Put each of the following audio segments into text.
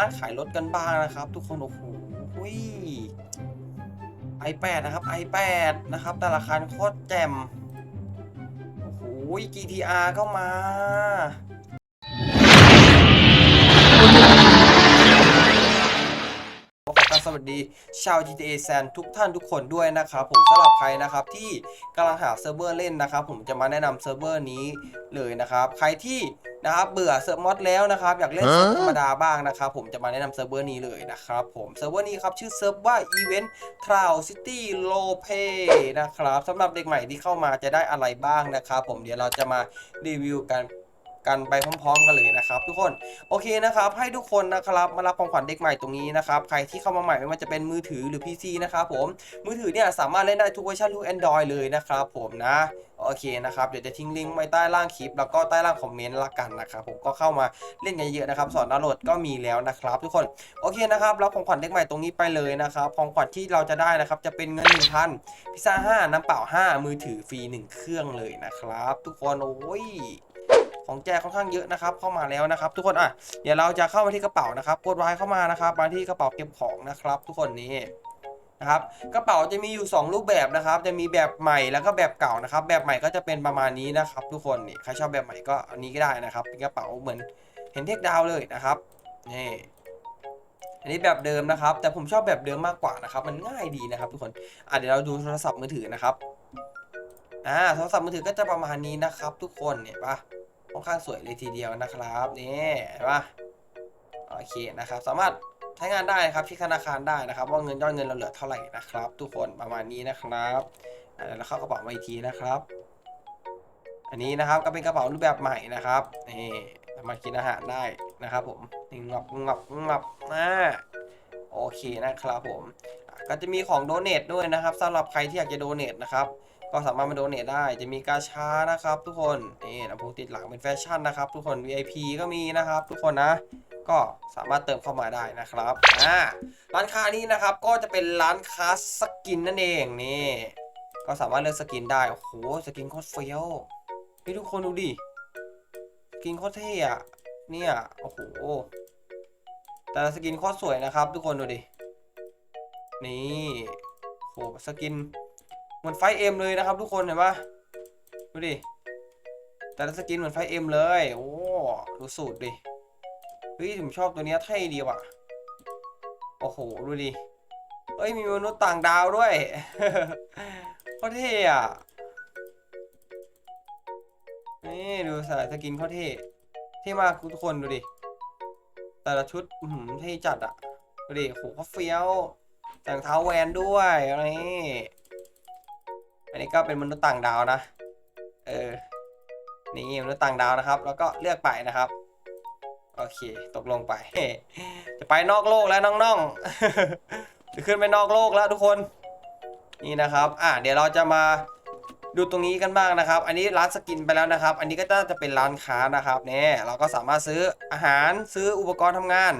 ร้านขายรถกันบ้างนะครับ ทุกคนโอ้โหไอแปดนะครับไอแปดนะครับ แต่ละคันโคตรแจ่มโอ้โห GTR ก็มา วัสดีชาว GTA San ทุกท่านทุกคนด้วยนะครับผมสำหรับใครนะครับที่กำลังหาเซิร์ฟเวอร์เล่นนะครับผมจะมาแนะนำเซิร์ฟเวอร์นี้เลยนะครับใครที่นะครับเบื่อเซิร์ฟมอดแล้วนะครับอยากเล่นเซิร์ฟธรรมดาบ้างนะครับผมจะมาแนะนำเซิร์ฟเวอร์นี้เลยนะครับผมเซิร์ฟเวอร์นี้ครับชื่อเซิร์ฟว่า Event Cloud City l o p e นะครับสำหรับเด็กใหม่ที่เข้ามาจะได้อะไรบ้างนะครับผมเดี๋ยวเราจะมารีวิวกัน กันไปพร้อมๆ กันเลยนะครับ ทุกคนโอเคนะครับ ให้ทุกคนนะครับมารับของขวัญเด็กใหม่ตรงนี้นะครับใครที่เข้ามาใหม่ไม่ว่าจะเป็นมือถือหรือ PC นะครับผมมือถือเนี่ยสามารถเล่นได้ทุกเวอร์ชันทุก Android เลยนะครับผมนะโอเคนะครับเดี๋ยวจะทิ้งลิงก์ไว้ใต้ล่างคลิป แล้วก็ใต้ล่างคอมเมนต์ละกันนะครับผมก็เข้ามาเล่นกันเยอะนะครับสอนดาวน์โหลดก็มีแล้วนะครับทุกคนโอเคนะครับรับของขวัญเด็กใหม่ตรงนี้ไปเลยนะครับของขวัญที่เราจะได้นะครับจะเป็นเงิน1,000พิซซ่า5น้ำเปล่า 5 มือถือฟรี1เครื่องเลยนะครับ ทุกคนโอ้ย ของแจกค่อนข้างเยอะนะครับเข้ามาแล้วนะครับ ทุกคนอะเดี๋ยวเราจะเข้ามาที่กระเป๋านะครับกดวายเข้ามานะครับมาที่กระเป๋าเก็บของนะครับ ทุกคนนี้นะครับกระเป๋าจะมีอยู่ 2 รูปแบบนะครับ จะมีแบบใหม่แล้วก็แบบเก่านะครับ แบบใหม่ก็จะเป็นประมาณนี้นะครับ ทุกคนนี่ใครชอบแบบใหม่ก็อันนี้ก็ได้นะครับเป็นกระเป๋าเหมือนเห็นเทคดาวเลยนะครับนี่อันนี้แบบเดิมนะครับ แต่ผมชอบแบบเดิมมากกว่านะครับ มันง่ายดีนะครับ ทุกคนอะเดี๋ยวเราดูโทรศัพท์มือถือนะครับอ่าโทรศัพท์มือถือก็จะประมาณนี้นะครับ ทุกคนเนี่ยปะ ค่อนข้างสวยเลยทีเดียวนะครับนี่เห็นปะโอเคนะครับ สามารถใช้งานได้ครับที่ธนาคารได้นะครับ ว่าเงินยอดเงินเราเหลือเท่าไหร่นะครับ ทุกคนประมาณนี้นะครับอ่าเดี๋ยวเข้ากระเป๋ามาอีกทีนะครับ อันนี้นะครับก็เป็นกระเป๋ารูปแบบใหม่นะครับนี่สามารถกินอาหารได้นะครับ ผมนี่งับงับงับอ่าโอเคนะครับผมก็จะมีของโดเนทด้วยนะครับสำหรับใครที่อยากจะโดเนทนะครับ ก็สามารถมาโดเนทได้จะมีกาชานะครับ ทุกคนนี่ลำโพงติดหลังเป็นแฟชั่นนะครับ ทุกคน VIP ก็มีนะครับ ทุกคนนะก็สามารถเติมเข้ามาได้นะครับอ่าร้านค้านี้นะครับก็จะเป็นร้านค้าสกินนั่นเองนี่ก็สามารถเลือกสกินได้ โอ้โห สกินโคตรเฟี้ยวนี่ทุกคนดูดิ สกินโคตรเท่อะเนี่ย โอ้โห แต่สกินโคตรสวยนะครับ ทุกคนดูดิ นี่ โอ้โห สกิน เหมือนไฟเอ็มเลยนะครับทุกคนเห็นปะดูดิ แต่ละสกินเหมือนไฟเอ็มเลย โอ้ดูสูตรดิ เฮ้ยผมชอบตัวเนี้ยเท่ดีว่ะ โอ้โห ดูดิเฮ้ย มีมนุษย์ต่างดาวด้วยโคตรเท่อะนี่ดูสายสกินเขาเท่เท่มากทุกคนดูดิ แต่ละชุดหือเท่จัดอะดูดิโหเขาเฟี้ยวแต่งเท้าแวนด้วยอะไรนี่ อันนี้ก็เป็นมนุษย์ต่างดาวนะ เออ นี่มนุษย์ต่างดาวนะครับ แล้วก็เลือกไปนะครับ โอเค ตกลงไป จะไปนอกโลกแล้วน้องๆ จะขึ้นไปนอกโลกแล้วทุกคน นี่นะครับ อะเดี๋ยวเราจะมาดูตรงนี้กันบ้างนะครับ อันนี้ร้านสกินไปแล้วนะครับ อันนี้ก็จะเป็นร้านค้านะครับเนี่ยเราก็สามารถซื้ออาหารซื้ออุปกรณ์ทำงาน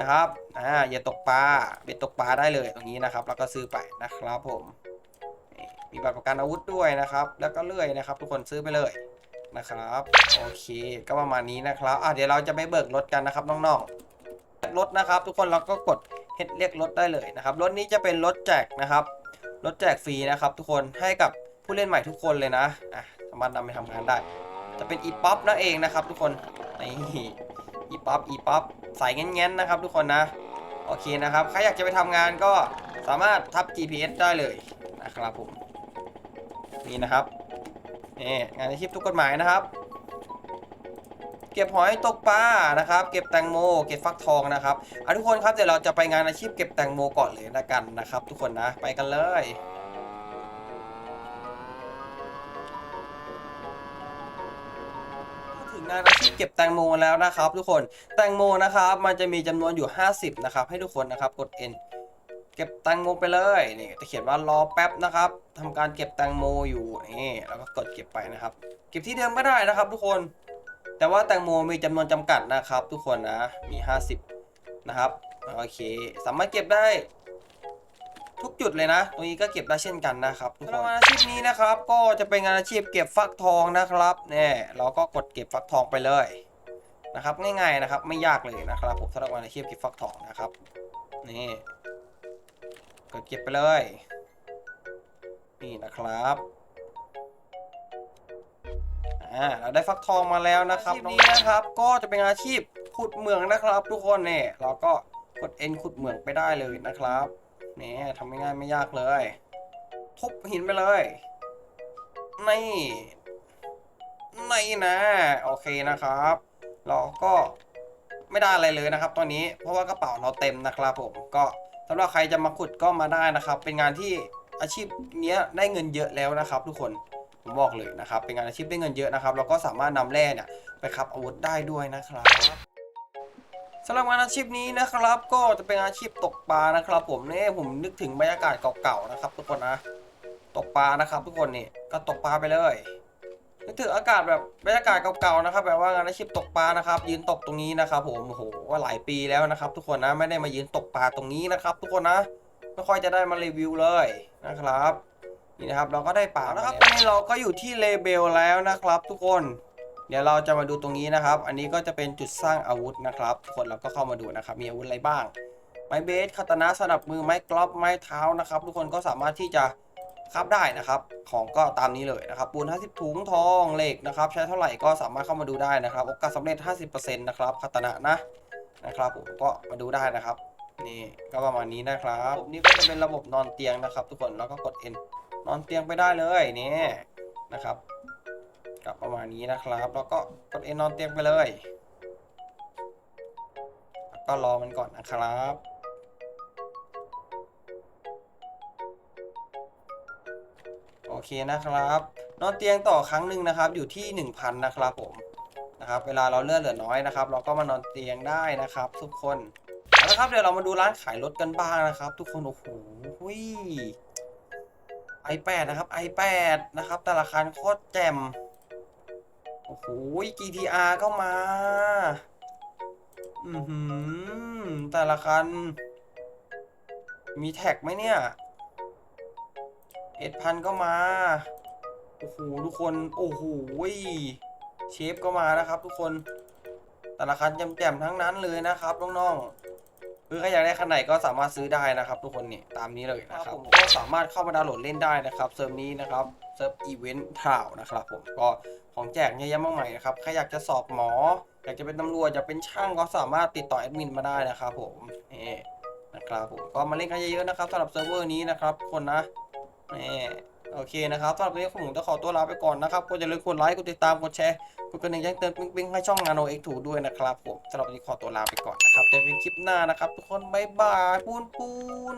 นะครับ อ่าอย่าตกปลาเบ็ดตกปลาได้เลยตรงนี้นะครับ แล้วก็ซื้อไปนะครับผม มีบัตรประกันอาวุธด้วยนะครับ แล้วก็เลื่อยนะครับ ทุกคนซื้อไปเลยนะครับ โอเค ก็ประมาณนี้นะครับอะเดี๋ยวเราจะไปเบิกรถกันนะครับน้องๆรถนะครับ ทุกคนเราก็กดเฮ็ดเรียกรถได้เลยนะครับ รถนี้จะเป็นรถแจกนะครับรถแจกฟรีนะครับ ทุกคนให้กับผู้เล่นใหม่ทุกคนเลยนะอะสามารถนำไปทำงานได้ จะเป็นอีป๊อปนั่นเองนะครับ ทุกคนนี่อีป๊อปอีป๊อปใส่เงี้ยนๆนะครับ ทุกคนนะโอเคนะครับใครอยากจะไปทำงานก็สามารถทับ GPS ได้เลยนะครับผม นี่นะครับนี่งานอาชีพทุกกฎหมายนะครับ เก็บหอยตกปลานะครับ เก็บแตงโม เก็บฟักทองนะครับอะทุกคนครับเดี๋ยวเราจะไปงานอาชีพเก็บแตงโมก่อนเลยนะกันนะครับ ทุกคนนะไปกันเลยถึงงานอาชีพเก็บแตงโมแล้วนะครับ ทุกคนแตงโมนะครับ มันจะมีจำนวนอยู่ 50 นะครับ ให้ทุกคนนะครับกด N เก็บแตงโมไปเลยนี่จะเขียนว่ารอแป๊บนะครับทำการเก็บแตงโมอยู่นี่แล้วก็กดเก็บไปนะครับ เก็บที่เดิมก็ได้นะครับ ทุกคน แต่ว่าแตงโมมีจำนวนจำกัดนะครับ ทุกคนนะมี 50 นะครับโอเค สามารถเก็บได้ ทุกจุดเลยนะ ตรงนี้ก็เก็บได้เช่นกันนะครับทุกคนงานอาชีพนี้นะครับ ก็จะเป็นงานอาชีพเก็บฟักทองนะครับเนี่ยเราก็กดเก็บฟักทองไปเลยนะครับ ง่ายๆนะครับ ไม่ยากเลยนะครับผมสำหรับวันอาชีพเก็บฟักทองนะครับนี่ กดเก็บไปเลย นี่นะครับอ่าเราได้ฟักทองมาแล้วนะครับนี้นะครับ ก็จะเป็นอาชีพขุดเหมืองนะครับ ทุกคนเนี่ยเราก็กด N ขุดเหมืองไปได้เลยนะครับนี่ทำไม่ง่ายไม่ยากเลย ทุบหินไปเลยนี่นี่นะ โอเคนะครับ เราก็ไม่ได้อะไรเลยนะครับตอนนี้เพราะว่ากระเป๋าเราเต็มนะครับผมก็ สำหรับใครจะมาขุดก็มาได้นะครับ เป็นงานที่อาชีพเนี้ยได้เงินเยอะแล้วนะครับ ทุกคนผมบอกเลยนะครับ เป็นงานอาชีพได้เงินเยอะนะครับแล้วก็สามารถนำแร่เนี่ยไปขับอาวุธได้ด้วยนะครับสำหรับงานอาชีพนี้นะครับ ก็จะเป็นอาชีพตกปลานะครับ ผมเนี่ยผมนึกถึงบรรยากาศเก่าๆนะครับ ทุกคนนะตกปลานะครับ ทุกคนนี่ก็ตกปลาไปเลย นึกถึงอากาศแบบบรรยากาศเก่าๆนะครับแบบว่างานอาชีพตกปลานะครับ ยืนตกตรงนี้นะครับผมโอ้โหว่าหลายปีแล้วนะครับ ทุกคนนะไม่ได้มายืนตกปลาตรงนี้นะครับ ทุกคนนะไม่ค่อยจะได้มารีวิวเลยนะครับนี่นะครับเราก็ได้ป่านะครับตอนนี้เราก็อยู่ที่เลเบลแล้วนะครับ ทุกคน เดี๋ยวเราจะมาดูตรงนี้นะครับ อันนี้ก็จะเป็นจุดสร้างอาวุธนะครับทุกคนเราก็เข้ามาดูนะครับ มีอาวุธอะไรบ้างไม้เบสคาตานะสนับมือไม้กรอบไม้เท้านะครับ ทุกคนก็สามารถที่จะ คราบได้นะครับ ของก็ตามนี้เลยนะครับปูน 50 ถุงทองเหล็กนะครับ ใช้เท่าไหร่ก็สามารถเข้ามาดูได้นะครับ โอกาสสำเร็จ 50%นะครับคาตนะนะนะครับผมก็มาดูได้นะครับ นี่ก็ประมาณนี้นะครับนี้ก็จะเป็นระบบนอนเตียงนะครับ ทุกคนแล้วก็กด N นอนเตียงไปได้เลยนี่นะครับกับประมาณนี้นะครับ แล้วก็กดเอนนอนเตียงไปเลยแล้วก็รอมันก่อนนะครับ เคนะครับนอนเตียงต่อครั้งหนึ่งนะครับ อยู่ที่ 1,000 นะครับผมนะครับ เวลาเราเลือดเหลือน้อยนะครับ เราก็มานอนเตียงได้นะครับ ทุกคนเอาละครับเดี๋ยวเรามาดูร้านขายรถกันบ้างนะครับ ทุกคนโอ้โห i8 นะครับ i8 นะครับ แต่ละคันโคตรแจ่มโอ้โห GTR ก็มาอือหือแต่ละคัน มีแท็กไหมเนี่ย เอ็ดพันก็มา โอ้โหทุกคน โอ้โหเชฟก็มานะครับ ทุกคน แต่ละคันแจ่มๆทั้งนั้นเลยนะครับน้องๆคือใครอยากได้คันไหนก็สามารถซื้อได้นะครับ ทุกคนนี่ตามนี้เลยนะครับผมก็สามารถเข้ามาดาวน์โหลดเล่นได้นะครับเซิร์ฟนี้นะครับเซิร์ฟอีเวนต์ทาวนะครับผมก็ของแจกเยอะแยะมากมายนะครับใครอยากจะสอบหมอ อยากจะเป็นตำรวจอยากเป็นช่างก็สามารถติดต่อแอดมินมาได้นะครับผมนี่นะครับผมก็มาเล่นกันเยอะๆนะครับสำหรับเซิร์ฟเวอร์นี้นะครับทุกคนนะ นี่โอเคนะครับสำหรับวันนี้ผมต้องขอตัวลาไปก่อนนะครับก็อย่าลืมกดไลค์กดติดตามกดแชร์กดกระดิ่งแจ้งเตือนปิ๊งๆให้ช่อง Nano X2 ด้วยนะครับผมสำหรับวันนี้ขอตัวลาไปก่อนนะครับเจอกันคลิปหน้านะครับ ทุกคนบ๊ายบายปูนปูน